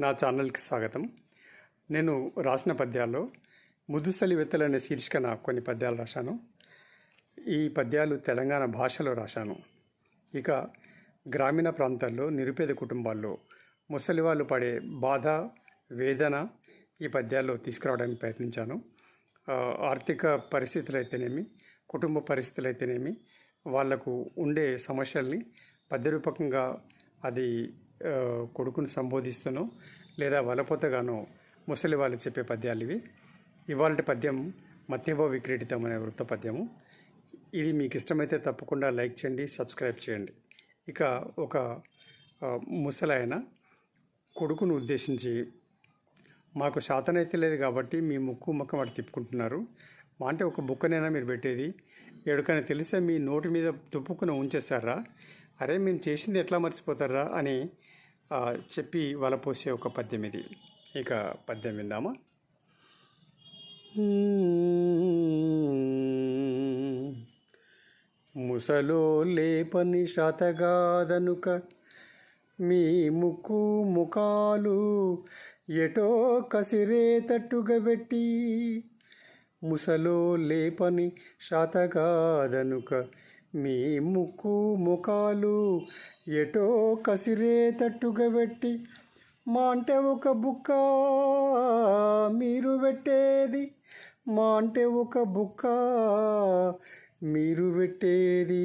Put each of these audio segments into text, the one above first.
నా ఛానల్కి స్వాగతం. నేను రాసిన పద్యాల్లో ముదుసలి వెత్తలు అనే శీర్షికన కొన్ని పద్యాలు రాశాను. ఈ పద్యాలు తెలంగాణ భాషలో రాశాను. ఇక గ్రామీణ ప్రాంతాల్లో నిరుపేద కుటుంబాల్లో ముసలి వాళ్ళు పడే బాధ వేదన ఈ పద్యాల్లో తీసుకురావడానికి ప్రయత్నించాను. ఆర్థిక పరిస్థితులు అయితేనేమి కుటుంబ పరిస్థితులు అయితేనేమి వాళ్ళకు ఉండే సమస్యల్ని పద్య రూపకంగా అది కొడుకును సంబోధిస్తూనో లేదా వలపోతగానో ముసలి వాళ్ళు చెప్పే పద్యాలు ఇవి. ఇవాళ పద్యం మత్యభో విక్రీడితం అనే వృత్త పద్యము. ఇది మీకు ఇష్టమైతే తప్పకుండా లైక్ చేయండి సబ్స్క్రైబ్ చేయండి. ఇక ఒక ముసలాయన కొడుకును ఉద్దేశించి మాకు శాతనైతే లేదు కాబట్టి మీ ముక్కు ముఖం వాడు తిప్పుకుంటున్నారు. మా అంటే ఒక బుక్కనైనా మీరు పెట్టేది. ఎడుకని తెలిసే మీ నోటి మీద తుప్పుకుని ఉంచేస్తారా అరే మేము చేసింది ఎట్లా మర్చిపోతారా అని చెప్పి వాళ్ళ వలపోసే ఒక పద్యం ఇది. ఇక పద్యం విందామా? ముసలో లేపని శాతగాదనుక మీ ముక్కు ముఖాలు ఎటో కసిరేతట్టుగా పెట్టి ముసలో లేపని శాతగాదనుక మీ ముక్కు ముఖాలు ఎటో కసిరేతట్టుగా పెట్టి మా అంటే ఒక బుక్క మీరు పెట్టేది మా అంటే ఒక బుక్క మీరు పెట్టేది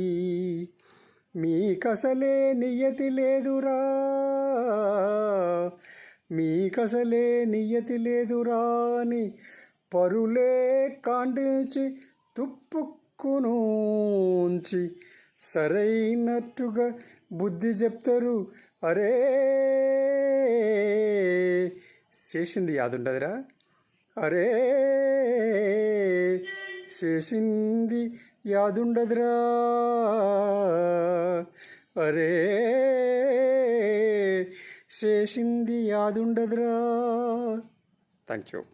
మీకసలే నియతి లేదురా. మీకసలే నియతి లేదురా అని పరులే కాండిల్చి తుప్పుకునూంచి సరైనట్టుగా బుద్ధి చెప్తారు. అరే! చేసింది యాదుండదురా. అరే! చేసింది యాదుండదురా. అరే! చేసింది యాదుండదురా. Thank you